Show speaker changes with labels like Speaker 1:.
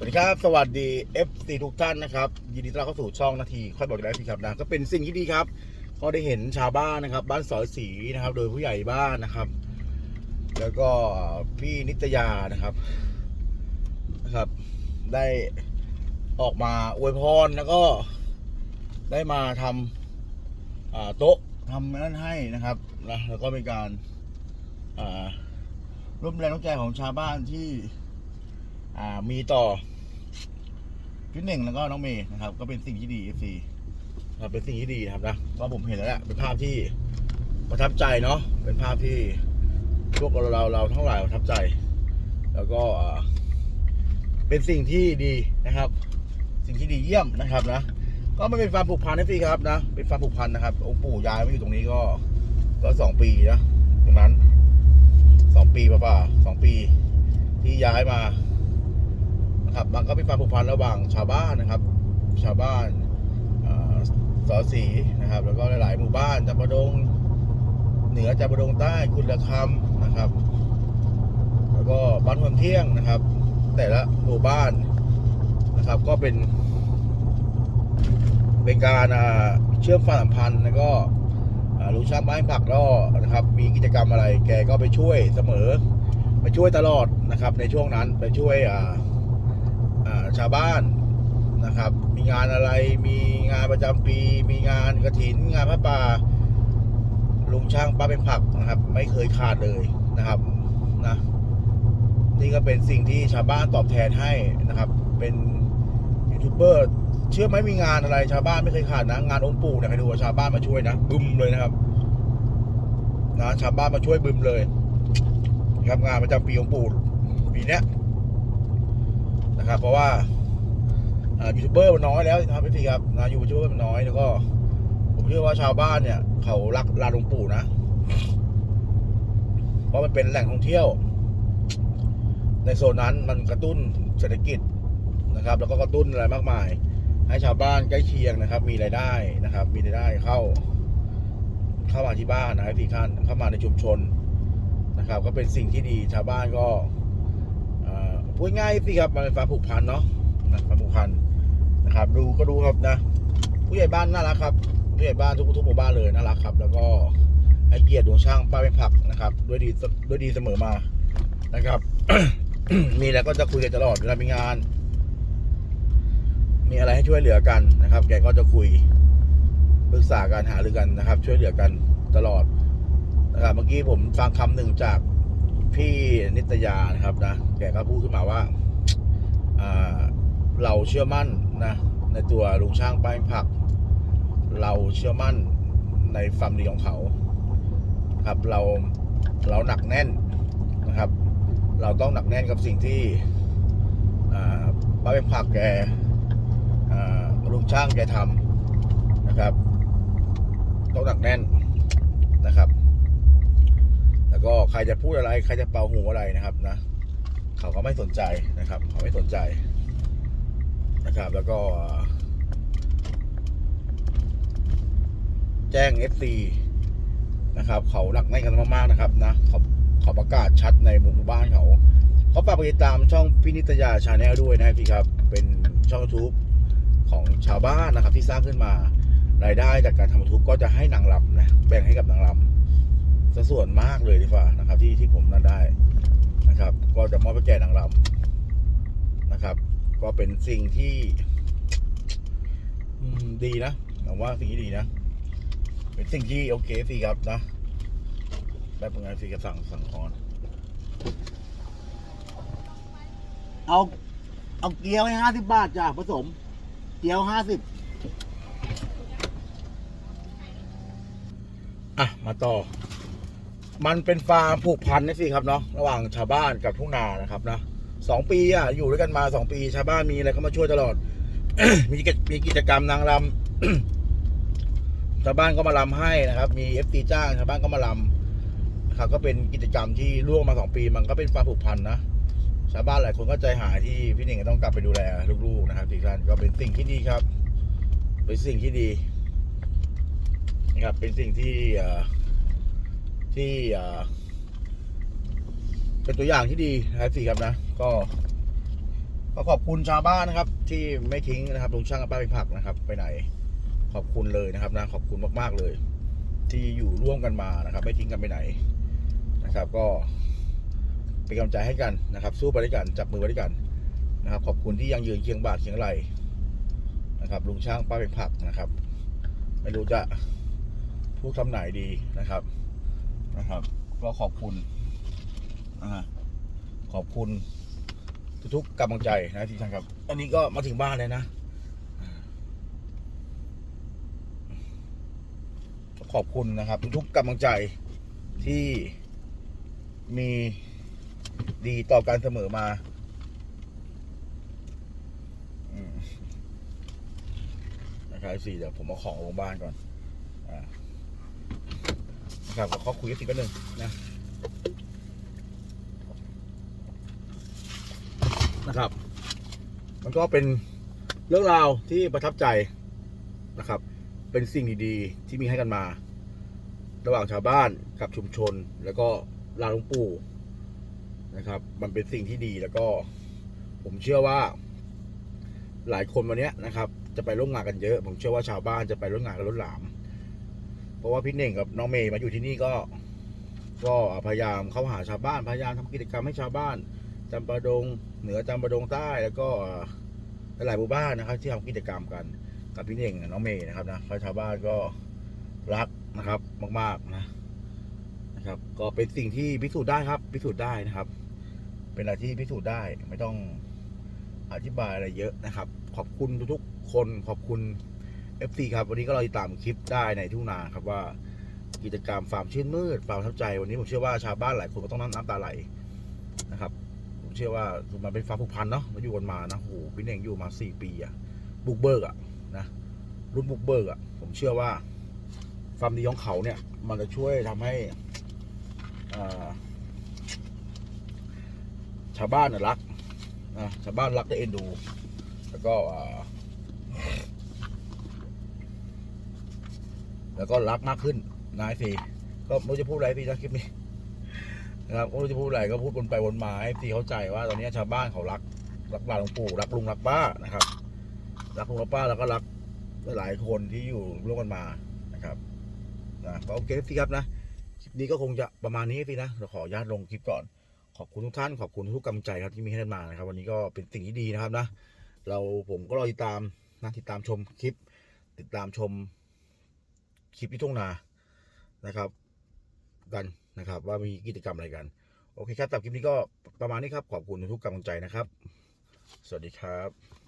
Speaker 1: สวัสดีครับ สวัสดี FC ทุกท่านนะครับ ยินดีต้อนรับเข้าสู่ช่องนาทีค่อยบอกได้ทีครับนะก็เป็นสิ่งที่ดีครับ ก็ได้เห็นชาวบ้านนะครับ บ้านสอยสีนะครับ โดยผู้ใหญ่บ้านนะครับ แล้วก็พี่นิตยานะครับนะครับ ได้ออกมาอวยพรแล้วก็ได้มาทำอ่าโต๊ะทำนั่นให้นะครับนะแล้วก็เป็นการอ่าร่วมแรงน้ำใจของชาวบ้านที่ อ่ามีต่อพี่หนึ่งแล้วก็น้องเมย์นะครับ ก็เป็นสิ่งที่ดีเอฟซีครับเป็นสิ่งที่ดีครับนะก็ผมเห็นแล้วแหละเป็นภาพที่ประทับใจเนาะเป็นภาพที่พวกเราเราเราทั้งหลายประทับใจ แล้วก็เป็นสิ่งที่ดีนะครับ สิ่งที่ดีเยี่ยมนะครับนะก็ไม่เป็นความผูกพันนะพี่ครับนะเป็นความผูกพันนะครับ องค์ปู่ย้ายมาอยู่ตรงนี้ก็ก็สองปีนะตรงนั้นสองปีป่ะๆสองปี ที่ย้ายมา นะครับ มันก็เป็นความผูกพันระหว่างชาวบ้านนะครับ ชาวบ้านอ่าสอสีนะครับ แล้วก็หลาย ๆ หมู่บ้านจำปาดงเหนือจำปาดงใต้คุณละคำนะครับ แล้วก็บ้านหัวเที่ยงนะครับ แต่ละหมู่บ้านนะครับ ก็เป็น เป็นการเชื่อมความสัมพันธ์แล้วก็อ่าลุงช่างบ้ผักก็นะครับ มีกิจกรรมอะไร แกก็ไปช่วยเสมอ ไปช่วยตลอดนะครับ ในช่วงนั้นไปช่วยอ่า ชาวบ้านนะครับ มีงานอะไรมีงานประจำปี มีงานกระถิน งานพระป่าลุงช่างป้าเป็นผักนะครับ ไม่เคยขาดเลยนะครับนะนี่ก็เป็นสิ่งที่ชาวบ้านตอบแทนให้นะครับ เป็นยูทูบเบอร์เชื่อไหมมีงานอะไร ชาวบ้านไม่เคยขาดนะ งานองค์ปู่เนี่ยใครดูว่าชาวบ้านมาช่วยนะบึมเลยนะครับนะชาวบ้านมาช่วยบึมเลย ครับงานประจำปีองค์ปู่ปีเนี้ย นะครับ เพราะว่ายูทูบเบอร์มันน้อยแล้วนะครับพี่ครับนะยูทูบเบอร์มันน้อยแล้วก็ ผมเชื่อว่าชาวบ้านเนี่ย เขารักลานหลวงปู่นะเพราะมันเป็นแหล่งท่องเที่ยว ในโซนนั้นมันกระตุ้นเศรษฐกิจนะครับ แล้วก็กระตุ้นอะไรมากมาย ให้ชาวบ้านใกล้เคียงนะครับ มีรายได้นะครับ มีรายได้เข้า เข้ามาที่บ้านนะครับที่ท่านเข้ามาในชุมชนนะครับ ก็เป็นสิ่งที่ดีชาวบ้านก็ พูดง่ายสิครับมันเป็นควาผูกพันเนาะนะควาผูกพันนะครับ ดูก็ดูครับนะ ผู้ใหญ่บ้านน่ารักครับผู้ใหญ่บ้านทุกทุกหมู่บ้านเลยน่ารักครับ แล้วก็ให้เกียรติดวงช่างป้าเป็นผักนะครับ ด้วยดีด้วยดีเสมอมานะครับ มีอะไรก็จะคุยกันตลอดเวลามีงาน มีอะไรให้ช่วยเหลือกันนะครับ แกก็จะคุยปรึกษากันหารือกันนะครับ ช่วยเหลือกันตลอดนะครับเมื่อกี้ผมฟังคำหนึ่งจาก พี่นิตยานะครับนะแกก็พูดขึ้นมาว่าเราเชื่อมั่นนะในตัวลุงช่างป้ายผัก เราเชื่อมั่นในความดีของเขา ครับเราเราหนักแน่นนะครับ เราต้องหนักแน่นกับสิ่งที่ป้าเป็นผักแกลุงช่างแกทำนะครับ ต้องหนักแน่นนะครับ แล้วก็ใครจะพูดอะไรใครจะเป่าหูอะไรนะครับนะเขาก็ไม่สนใจนะครับ เขาไม่สนใจนะครับ แล้วก็ แจ้ง FC นะครับ เขาหนักแน่กันมากๆนะครับนะเขาเขาประกาศชัดในหมู่บ้านเขาเขาฝากไปติดตามช่องพินิตยาชาแนลด้วยนะพี่ครับ เป็นช่อง YouTube ของชาวบ้านนะครับที่สร้างขึ้นมารายได้จากการทำ YouTube ก็จะให้นางรำนะแบ่งให้กับนางรำ สัดส่วนมากเลยดีกว่านะครับ ที่ที่ผมนั่นได้นะครับ ก็จะมอบไปแก่นางรำนะครับ ก็เป็นสิ่งที่อืมดีนะผมว่าสิ่งที่ดีนะ เป็นสิ่งที่โอเคสิครับนะแบบงานสิกระสั่งสั่งคอนเอาเอาเกี๊ยวให้ห้าสิบบาทจ้ะผสม เกี๊ยวห้าสิบอะ มาต่อ มันเป็นฟาร์มผูกพันนี่สิครับเนาะระหว่างชาวบ้านกับทุ่งนานะครับนะสองปีอะอยู่ด้วยกันมาสองปี ชาวบ้านมีอะไรก็มาช่วยตลอด มีกิจมีกิจกรรมนางรำชาวบ้านก็มาลำให้นะครับ มีเอฟซีจ้างชาวบ้านก็มาลำครับก็เป็นกิจกรรมที่ร่วงมาสองปี มันก็เป็นความผูกพันนะชาวบ้านหลายคนก็ใจหายที่พี่หนึ่งต้องกลับไปดูแลลูกๆนะครับที่ท่านก็เป็นสิ่งที่ดีครับ เป็นสิ่งที่ดีนะครับเป็นสิ่งที่อ่อ ที่เป็นตัวอย่างที่ดีนะครับสี่ครับนะ ก็ก็ขอบคุณชาวบ้านนะครับ ที่ไม่ทิ้งนะครับลุงช่างกับป้าเป็นผักนะครับ ไปไหน ขอบคุณเลยนะครับนะขอบคุณมากๆเลย ที่อยู่ร่วมกันมานะครับ ไม่ทิ้งกันไปไหนนะครับ ก็เป็นกำลังใจให้กันนะครับ สู้ไปด้วยกันจับมือไปด้วยกันนะครับ ขอบคุณที่ยังยืนเคียงบ่าเคียงไหลนะครับลุงช่างป้าเป็นผักนะครับ ไม่รู้จะพูดคำไหนดีนะครับ นะครับก็ขอบคุณขอบคุณทุกๆกำลังใจนะที่ท่านครับ อันนี้ก็มาถึงบ้านเลยนะขอบคุณนะครับ ทุกๆกำลังใจที่มีดีต่อการเสมอมาอมนะครับสี่เดี๋ยวผมเอาของลงบ้านก่อน อ่า ครับขอคุยกันทีกันหนึ่งนะนะครับ มันก็เป็นเรื่องราวที่ประทับใจนะครับ เป็นสิ่งดีๆ ที่มีให้กันมา ระหว่างชาวบ้านกับชุมชน แล้วก็ลาหลวงปู่นะครับ มันเป็นสิ่งที่ดีแล้วก็ ผมเชื่อว่า หลายคนวันนี้นะครับ จะไปร่วมงานกันเยอะ ผมเชื่อว่าชาวบ้านจะไปร่วมงานกันล้นหลาม เพราะว่าพี่เน่งกับน้องเมย์มาอยู่ที่นี่ก็ ก็พยายามเข้าหาชาวบ้านพยายามทำกิจกรรมให้ชาวบ้านจำปาดงเหนือจำปาดงใต้แล้วก็หลายหมู่บ้านนะครับ ที่ทำกิจกรรมกันกับพี่เน่งน้องเมย์นะครับนะชาวบ้านก็รักนะครับมาก ๆนะนะครับ ก็เป็นสิ่งที่พิสูจน์ได้ครับ พิสูจน์ได้นะครับ เป็นอะไรที่พิสูจน์ได้ไม่ต้องอธิบายอะไรเยอะนะครับ ขอบคุณทุกๆคนขอบคุณ FC ครับ วันนี้ก็เราติดตามคลิปได้ในทุ่งนาครับว่ากิจกรรมฟาร์มชื่นมืดฟาร์มทับใจ วันนี้ผมเชื่อว่าชาวบ้านหลายคนก็ต้องน้ำน้ำตาไหลนะครับผมเชื่อว่ามันเป็นฟาร์มผูกพันเนาะมาอยู่กันมานะโหพี่เน่งอยู่มาสี่ปีอะบุกเบิกอะนะรุ่นบุกเบิกอะผมเชื่อว่าฟาร์มดีของเขาเนี่ย มันจะช่วยทำให้ชาวบ้านน่ะรักนะชาวบ้านรักได้เอ็นดู แล้วก็อ่า แล้วก็รักมากขึ้นนายสี่ก็ไม่รู้จะพูดอะไรพี่นะคลิปนี้นะครับก็ไม่รู้จะพูดอะไรก็พูดวนไปวนมาให้พี่เข้าใจว่า ตอนนี้ชาวบ้านเขารักรักหลานหลวงปู่รักลุงรักป้านะครับ รักลุงรักป้าแล้วก็รักหลายคนที่อยู่ร่วมกันมานะครับนะก็โอเคพี่ครับนะคลิปนี้ก็คงจะประมาณนี้พี่นะเราขออนุญาตลงคลิปก่อนขอบคุณทุกท่านขอบคุณทุกกำลังใจครับที่มีให้กันมานะครับ วันนี้ก็เป็นสิ่งที่ดีนะครับนะ เราผมก็รอติดตามนะติดตามชมคลิป ติดตามชม คลิปที่ทุ่งนานะครับ กันนะครับ ว่ามีกิจกรรมอะไรกัน โอเคครับสำหรับคลิปนี้ก็ประมาณนี้ครับ ขอบคุณทุกกำลังใจนะครับ สวัสดีครับ